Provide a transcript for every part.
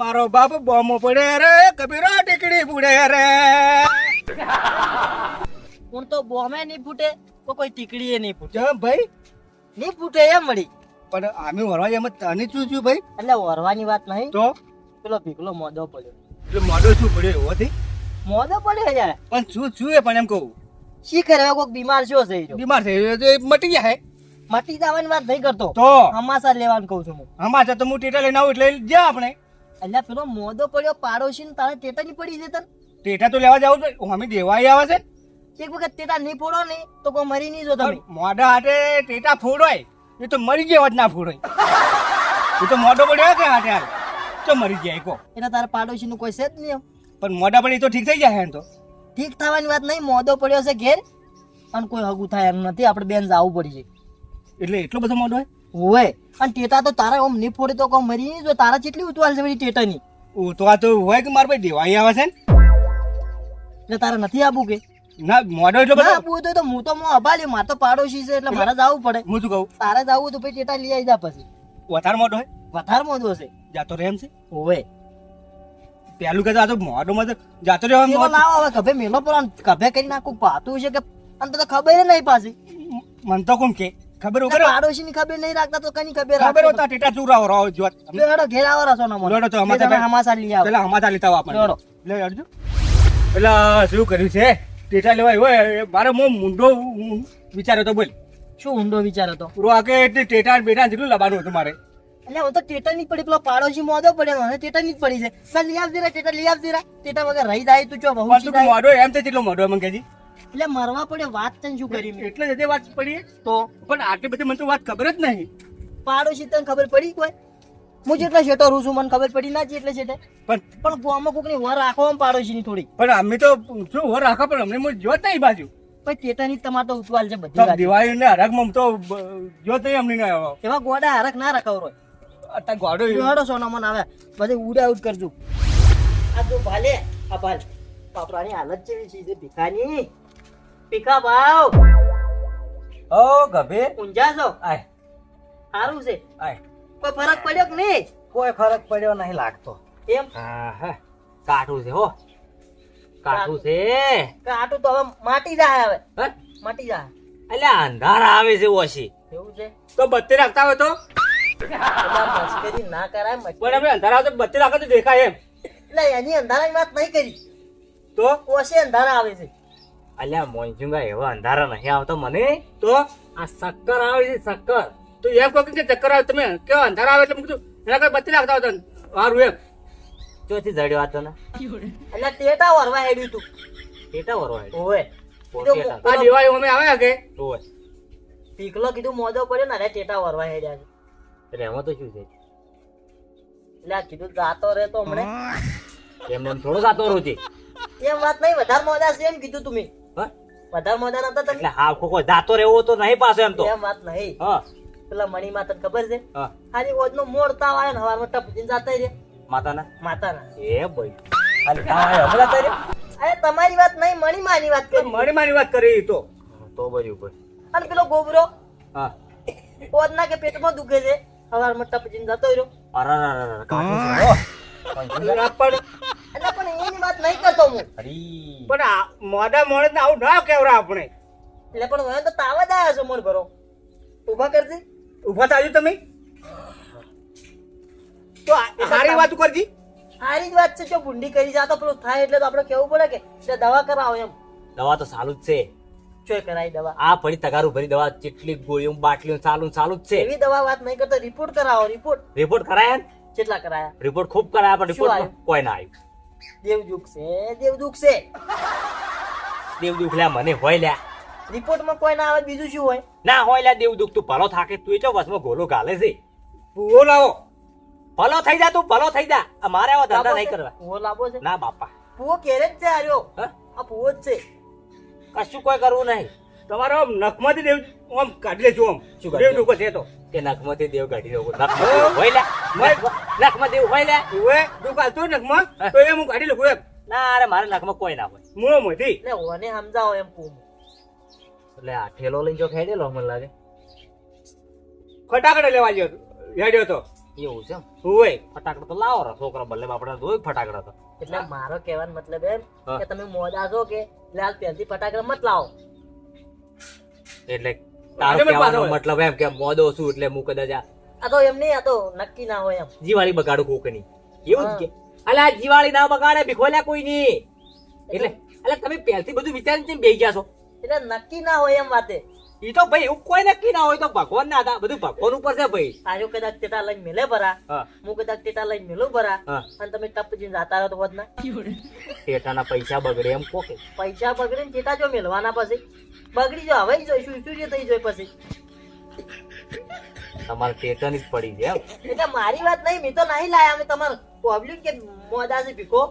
મારો બાપ બોમો પડે રે કબીરો ટીકડી પૂડે રે. હું તો બોમે નહીં ફૂટે તો કોઈ ટીકડીએ નહીં ફૂટે. ચમ ભાઈ. નહીં ફૂટે એમ વળી. પણ આમે વરવા એમ તને શું છું ભાઈ? એટલે વરવાની વાત નહીં. તો? પેલો ભીકલો મોદો પડ્યો. એટલે મોઢો શું પડ્યો એવો થી? મોદો પડ્યો યાર. પણ શું શું એ પણ એમ કહું. શી કરે કોઈક બીમાર છો છે બીમાર થઈ રહ્યો તો એ મટી જાય મટી જવાની વાત નહીં કરતો. તો? હમાસા લેવાનું કહું છું હું. અમારા તો હું ટેટા લઈને આવું એટલે જા આપણે. એટલે પેલો મોદો પડ્યો પાડોશી તારે ટેટા ની પડી છે તને? ટેટા તો લેવા જાવ તો અમે દેવાય આવે છે. એક વખત ટેટા નહીં ફોડો ને તો કોઈ મરી નહીં જો તમે મોઢા હાથે ટેટા ફોડોય એ તો મરી જેવા જ ના ફોડોય. એ તો મોઢો પડ્યો કે હાથે હાલ તો મરી જાય કો એટલે તારા પાડોશી નું કોઈ છે જ નહીં પણ મોઢા પડે તો ઠીક થઈ જાય એમ તો. ઠીક થવાની વાત નહીં મોદો પડ્યો છે ઘેર. અને કોઈ હગું થાય એમ નથી આપણે બેન જાવું પડી છે એટલે એટલો બધો મોઢો હોય? હોય. અને ટેટા તો તારા ઓમની ફોડે તો કોઈ મરી જો તારા કેટલી ઉતવાલ છે મારી ટેટાની. ઓ તો તો હોય કે મારા ભાઈ દેવાઈ આવે છે ને? એટલે તારે નથી આબુ કે? ના મોડો એટલો બધો. આબુ તો હું તો મો અભાલ્યો માર તો પાડોશી છે એટલે મારે જવું પડે. હું શું કહું? તારે જવું તો ભાઈ ટેટા લઈ આવી જા પછી. વધારે મોડો હોય વધારે મોડો છે. જાતો રહે એમ છે? ઓય પેલું કે આ તો મોઢોમાં તો જાતો રહ્યો એમ લાવો હવે કભે મેલો પર કભે કરી નાખું પાતું છે કે? અને તો ખબર નહીં પાછી. મન તો કોમ કે ખબર ઉપર પાડોશી ની ખબર નહીં રાખતા તો કની ખબર ખબર હોતા ટેટા ચૂરા રહો જો હેડો ઘેર આવો રસો ના લોડો તો અમારે તો હમાસા લઈ આવો. પેલા હમાતા લેતા આવો આપણે લેડો લે અડજો પેલા શું કર્યું છે? ટેટા લેવાય હોય મારે મો મુંડો વિચારે વિચાર્યો તો બોલ. શું ઊંડો વિચાર હતો પૂરો આકે એટલે ટેટા બેટા જેટલું લાવવાનું હતું મારે. એટલે હું તો ટેટા ની પડી પેલો પાડોશી મોદો પડ્યો મને ટેટા ની પડી છે. સર લઈ આવ રે ટેટા લઈ આવ રે. ટેટા વગર રહી જાય તું ચો બહુ મોડો એમ તો જેટલો મોઢો મંગેજી એટલે મરવા પડે વાત તને શું કરી એટલે જ વાત પડી. તો? પણ આટલી બધી મને તો વાત ખબર જ નહીં. પાડોશી તને ખબર પડી કોઈ? હું જેટલા શેટો રહું છું મને ખબર પડી ના છે એટલે શેટે પણ પણ ગામમાં કોકની વર રાખો આમ પાડોશી ની થોડી. પણ અમે તો શું વર રાખવા પણ અમને હું જોત નહીં બાજુ. પણ ટેટા તમારે તો ઉતવાલ છે બધી દિવાળી ને હરકમાં તો જોત નહીં અમને ના એવા ગોડા હરક ના રખાવ રોય અત્યારે ગોડો ગોડો સોના મન આવે બધે ઉડા આઉટ કરજો. આ જો ભાલે આ ભાલ. બાપરાની હાલત જેવી છે ભીખાની ભીખા ભાવ. ઓ ગભે ઊંઝા છો આય. સારું છે. આય. કોઈ ફરક પડ્યો કે નહીં? કોઈ ફરક પડ્યો નહીં લાગતો. એમ? હા કાઠું છે હો. કાઠું છે. કાઠું તો હવે માટી જાય હવે. હે? માટી જાય. એટલે અંધારા આવે છે ઓછી. એવું છે? તો બત્તી રાખતા હોય તો? મસ્કરી ના કરાય. પણ આવે તો બત્તી રાખો તો દેખાય એમ. એટલે એની અંધારાની વાત નહીં કરી. તો? ઓછી અંધારા આવે છે. અલ્યા મોંચુંગા એવા અંધારા નહીં આવતો મને. તો આ શક્કર આવે છે શક્કર. તો એમ કહો કે ચક્કર આવે તમે? કેવો અંધારા આવે એટલે મેં કીધું એના કરતા બત્તી રાખતા હતા વારું એમ. ચોથી જડ્યો હતો ને. એટલે તેટા વરવા હેડ્યું તું. તેટા વરવા હેડ ઓવે. પોતે કીધું હતા. આ દિવાળી અમે આવ્યા કે? ઓય પીકલો કીધું મોજો પડ્યો ને અરે તેટા વરવા હેડ્યા છે. એટલે એમાં તો શું છે? એટલે આ કીધું જાતો રે તો હમણે. એમને એમ થોડો જાતો રહું છે. એમ વાત નહીં વધારે મોજા છે એમ કીધું તમે હા? વધારે મોદા નતા તમે એટલે હા ખોખો જાતો રહેવો તો નહીં પાછો એમ તો. એમ વાત નહીં. હા. પેલા મણી માતા ખબર છે? હા. આજે ઓજનો મોડ તાવ આવે ને હવારમાં ટપકીને જાતા રે માતાના? માતાના. એ ભાઈ. કાંઈ હમણાં તારે અરે તમારી વાત નહીં મણીમાની વાત કરી. મણી માની વાત કરી તો. તો બરાબર અને પેલો ગોબરો? હા. ઓજના કે પેટમાં દુખે છે? હવારમાં ટપકીને જતો રહ્યો. અરે અરે છે હો. પણ એટલે પણ વાત નહીં કરતો હું. પણ આ મોડે ને આવું ના કેવરા આપણે. એટલે પણ હવે તો તાવ જ આવ્યા છો મોડ ભરો. ઊભા કરજે. ઊભા થાજો તમે. તો સારી વાત કરજી. સારી જ વાત છે જો ભૂંડી કરી જાતો પેલું થાય એટલે તો આપણે કેવું પડે કે દવા કરાવો એમ. દવા તો સારું જ છે. ચોય કરાવી દવા. આ ફરી તગારું ભરી દવા કેટલી ગોળીઓ બાટલીઓ ચાલુ ચાલુ જ છે. એવી દવા વાત નહીં કરતો રિપોર્ટ કરાવો રિપોર્ટ રિપોર્ટ કરાયા કેટલા કરાયા? રિપોર્ટ ખૂબ કરાયા પણ રિપોર્ટ કોઈ ના આવ્યું. દેવદુખ છે દેવદુખ છે. દેવ દુઃખ લ્યા મને હોય લ્યા. રિપોર્ટમાં કોઈ ના આવે બીજું શું હોય? ના હોય લ્યા દેવ દુઃખ તું ભલો થાકે તું ચો બસમાં ગોલો ગાલે છે. ભૂવો લાવો ભલો થઈ જા તું ભલો થઈ જા. આ મારે આવા ધંધા નહીં કરવા. ભૂવો લાવો છે? ના બાપા. ભૂવો કેરે જ છે આર્યો. હા? આ ભૂવો જ છે. કશું કોઈ કરવું નહીં. તમારો આમ નખમાંથી દેવ આમ કાઢી લેજો આમ. શું કાઢી દેવ ડૂકો છે તો. કે નખમાંથી દેવ કાઢી દઉં. નખમાં દેવ હોય દેવ હોય ડૂકો નખમાં? તો એ હું કાઢી લઉં એમ. ના અરે મારે નખમાં કોઈ ના હોય. મો મોથી એટલે ઓને સમજાવો એમ કુમ. એટલે આ ઠેલો લઈને જો ખેડેલો મને લાગે. ફટાકડા લેવા ગયો હેડ્યો તો. એવું છે એમ? હોય. ફટાકડા તો લાવો રો છોકરા બલ્લે બાપડા જોયું ફટાકડા તો. એટલે મારો કહેવાનો મતલબ એમ કે તમે મોડા છો કે લાલ હાલ પહેલથી ફટાકડા મત લાવો? એટલે તારો કહેવાનો મતલબ એમ કે મોદો છું એટલે હું કદાચ આ તો એમ નહીં આ તો નક્કી ના હોય એમ. જીવાળી બગાડું કોકની. એવું જ કે. અલા આ જીવાળી ના બગાડે ભીખોલ્યા કોઈ નહીં એટલે એટલે તમે પહેલથી બધું વિચારીને કેમ બેહી ગયા છો? એટલે નક્કી ના હોય એમ વાતે. ઈ તો ભાઈ એવું કોઈ નક્કી ના હોય તો ભગવાન ના હતા. બધું ભગવાન ઉપર છે ભાઈ. આજો કદાચ તેટા લઈને મેલે ભરા. હું. કદાચ તેટા લઈને મેલું ભરા. અને તમે ટપ જઈને જાતા રહો તો વધ ના તેટાના પૈસા બગડે એમ કોકે. પૈસા બગડે ને તેટા જો મેલવાના પછી. બગડી જો હવે જોઈશું શું જે થઈ જાય પછી. તમારે ટેટાની જ પડી છે એમ. એટલે મારી વાત નહીં મેં તો નહીં લાયા. અમે તમારે પબ્લિક કે મોદા છે ભીખો.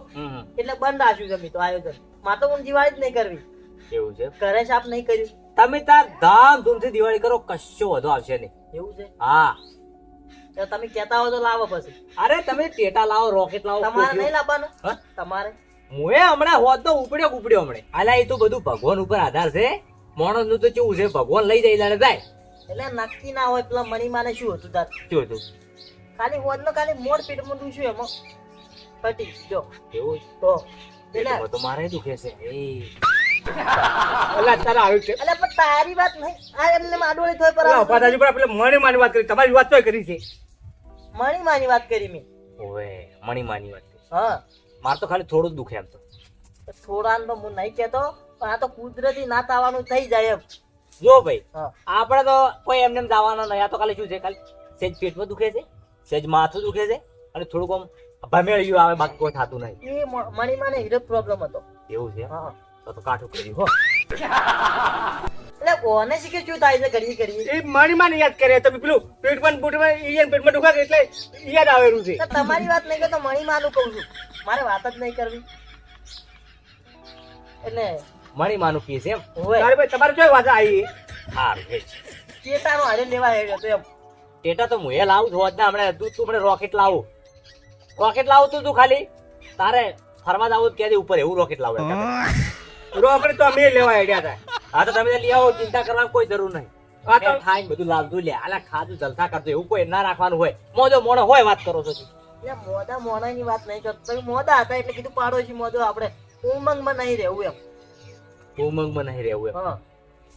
એટલે બંધ રાખ્યું છે મેં તો આયોજન. માતો હું દિવાળી જ નહીં કરવી. એવું છે? કરે છે આપ નહીં કર્યું? તમે તાર ધામધૂમથી દિવાળી કરો કશો વધુ આવશે નહીં. એવું છે? હા. તો તમે કહેતા હો તો લાવો પછી. અરે તમે ટેટા લાવો રોકેટ લાવો તમારે નહીં લાવવાનું? હા? તમારે? મુએ હમણાં હોત તો ઉપડ્યો ઉપડ્યો હમણે? અલા એ તો બધું ભગવાન ઉપર આધાર છે. માણસનું તો કેવું છે? ભગવાન લઈ જાય ત્યારે જાય. એટલે નક્કી ના હોય પેલા મણીમાને શું હતું તાર? શું હતું? ખાલી હોત નો ખાલી મોડ પેટમાં દુખ્યું એમાં? ફટી જો. એવું? તો એટલે તો મારે દુખે છે. એ. અલા તારા આવ્યું છે. એટલે પણ તારી વાત નહીં. આ એમને માડોળી થોય પર ઊભા થાજો પણ આપણે મણી માની વાત કરી. તમારી વાત તો કરી છે. મણીમાની વાત કરી મેં. ઓવે મણીમાની વાત હા. મારે તો ખાલી થોડું દુખે એમ તો. થોડા તો હું નહીં કહેતો પણ આ તો કુદરતી ના થવાનું થઈ જાય એમ. જો ભાઈ હા. આપણે તો કોઈ એમને એમ જવાના નહીં. આ તો ખાલી શું છે? ખાલી સેજ પેટમાં દુખે છે? સેજ માથું દુખે છે? અને થોડુંક આમ ભમેળ્યું આવે બાકી કોઈ થતું નહીં. એ મ- મણીમાને હીરો પ્રોબ્લેમ હતો. એવું છે હા. તો તો કાઠું કરી હો એટલે કોને શીખે શું થાય છે ઘડી ઘડી એ મારી માને યાદ કરે તમે પેલું પેટમાં પેટમાં ઈયન પેટમાં દુખાય એટલે યાદ આવેલું છે. તમારી વાત નહીં કરતો મણીમાનું કહું છું. મારે વાત જ નહીં કરવી. એટલે મણીમાનું પીએ છે એમ? તારે ભાઈ તમારે જોઈ વાત આવી. સારું કે તારો હારે લેવા આવ્યો તો એમ. ટેટા તો હું એ લાવું છું આજના હમણાં તું તું મને રોકેટ લાવું. રોકેટ લાવું તું તું ખાલી? તારે ફરવા જાવું કે ઉપર એવું રોકેટ લાવું રોકડે તો અમે લેવા આઈડિયા હતા હા તો તમે લઈ આવો ચિંતા કરવાની કોઈ જરૂર નહીં. આ તો થાય બધું લાવતું લે. આલા ખાધું જલસા કરતું એવું કોઈ ના રાખવાનું હોય. મોજો મોણો હોય વાત કરો છો તું. એટલે મોદા મોણાની વાત નહીં કરતો. તમે મોદા હતા એટલે કીધું પાડોશી મોદો આપણે ઉમંગમાં નહીં રહેવું એમ. ઉમંગમાં નહીં રહેવું એમ.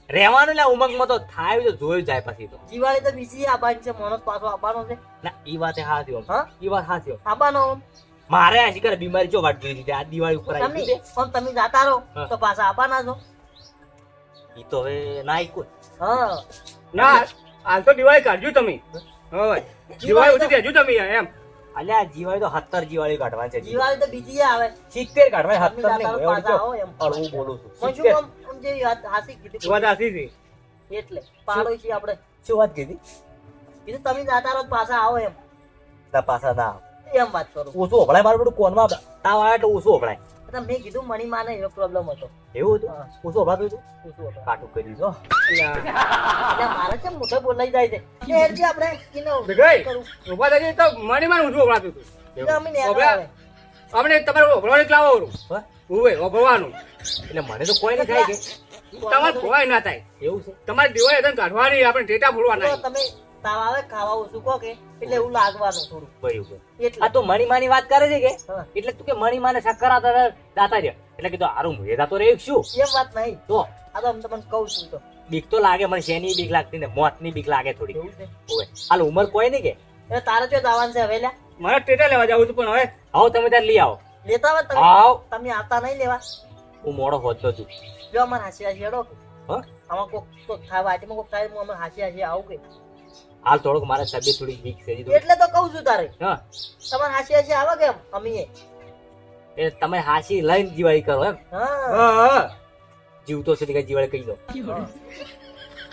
રહેવાનું લે ઉમંગમાં તો થાય તો જોયું જાય પછી તો. દિવાળી તો બીજી આબાન છે મોણસ પાછો આબાનો છે. ના ઈ વાત હાથી આમ હા? ઈ વાત હાથી. આવવાનો આમ. મારે આ કરે બીમારી જો વાટ જોઈ આ દિવાળી ઉપર આવી તમે પણ તમે જાતા રહો તો પાછા આપવાના છો. ઈ તો હવે ના ઈ હા. ના હાલ તો દિવાળી કાઢજો તમે. હોય દિવાળી ઉઠી રહેજો તમે એમ. અલ્યા જીવાળી તો સત્તર જીવાળી કાઢવાની છે જીવાળી તો બીજી આવે. સિત્તેર કાઢવાની તમે સત્તર. એમ. હળવું બોલું છું. પણ શું આમ જે વાત હાસી કીધી. વાત હાસી છે? એટલે પાડોશી આપણે. શું વાત કીધી? કીધું તમે જાતા રહો પાછા આવો એમ. ના પાછા ના એમ વાત કરું. ઓછું ઓભળાય મારું બધું કોનમાં તાવ આવે એટલે ઓછું ઓભળાય એટલે મેં કીધું મણી માને એવો પ્રોબ્લેમ હતો. એવું હતું. ઓછું ઓભળાતું હતું? શું કાટું કરી દીધો મારે છે મોઢે બોલાઈ જાય છે. આપણે કિનો ઊભા થઈ તો મની માને ઓછું ઓભળાતું હતું. આપણે તમારે ઓગળવાનું જ લાવો ઉવે એટલે મને તો કોઈ નહીં થાય કે. તમારે કોઈ ના થાય. એવું છે? તમારે દિવાળી કાઢવાની આપણે ડેટા ભૂલવાના તમે તાવ આવે ખાવા ઓછું કહો કે એટલે એવું લાગવાનું થોડું. બરાબર. એટલે. આ તો મણીમાની વાત કરે છે કે? એટલે તું કે મણીમાને શક્કર આતા દાતા છે એટલે કીધું હારું હું એ દાતો રે શું એમ વાત નહીં. તો? આ તો તમને કહું છું તો. બીક તો લાગે મને શેની બીક લાગતી ને મોતની બીક લાગે થોડી એવું હાલ ઉંમર કોઈ નહીં કે? તારે જો જવાનું છે હવે લ્યા? મારે ટેટા લેવા જવું છું પણ હવે આવો તમે ત્યાં લઈ આવો. લેતા આવે તમે. આવ. તમે આવતા નહીં લેવા. હું મોડો હોતો છું. જો અમારે હાસી હાસી હેડો. હા? આમાં કોક કોક ખાવા આજે કોક ખાય હું અમારે હાસી હાસી આવું કે. હાલ થોડોક મારા તબિયત થોડી વીક છે એટલે તો કહું છું તારે. હા. તમારે હાસી હાસી આવે કેમ અમીએ? એ તમે હાસી લઈને દિવાળી કરો એમ. હા. હા હા. જીવતો છે કે દિવાળી કહી દો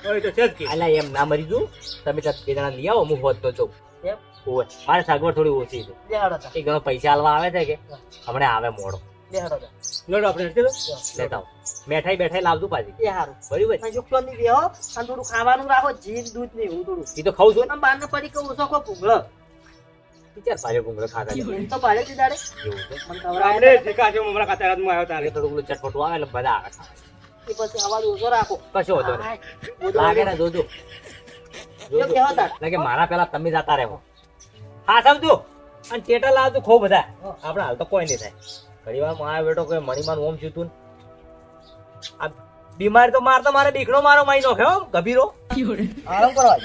હવે તો છે જ કે. અલા એમ ના મરી જુ. તમે ત્યાં બે જણા લઈ આવો હું હોત તો જઉં મારે સગવડ થોડી ઓછી છે. એ ઘણો પૈસા હાલવા આવે છે કે? હમણાં આવે મોડો. લડો આપણે લેતા આવો. મેઠાઈ બેઠાઈ લાવજો પાછી. એ હારું. બરાબર સુખસોનની બેહો. અને થોડું ખાવાનું રાખો જીન દૂધ ને એવું થોડું. એ તો ખાઉં છું. આમ બહાર પડી કે ઓછો કો ભૂંગળો. ને ચાર પાછો ગુંગળો ખાતા. એમ તો પાડે છે દાડે એવું છે? મને ખવડાવે શીખા છે હમણાં ખાતા રાતમાં આવ્યો તારે. થોડું ચટપટું આવે એટલે બધા આવે. એ પછી અવાજ ઓછો રાખો. કશો બોલો. લાગે ને જોજો. જો કેવા મારા પેલા તમે જતા રહેવો. હા સમજો અને ચેટા લાવજો ખૂબ બધા. આપણે હાલ તો કોઈ નહીં થાય. ઘણી વાર મારા બેટો કોઈ મણીમાન ઓમ છું આ બીમારી તો મારતો મારે દીકરો મારો માઈ નાખ્યો ગભીરો. આરામ કરવા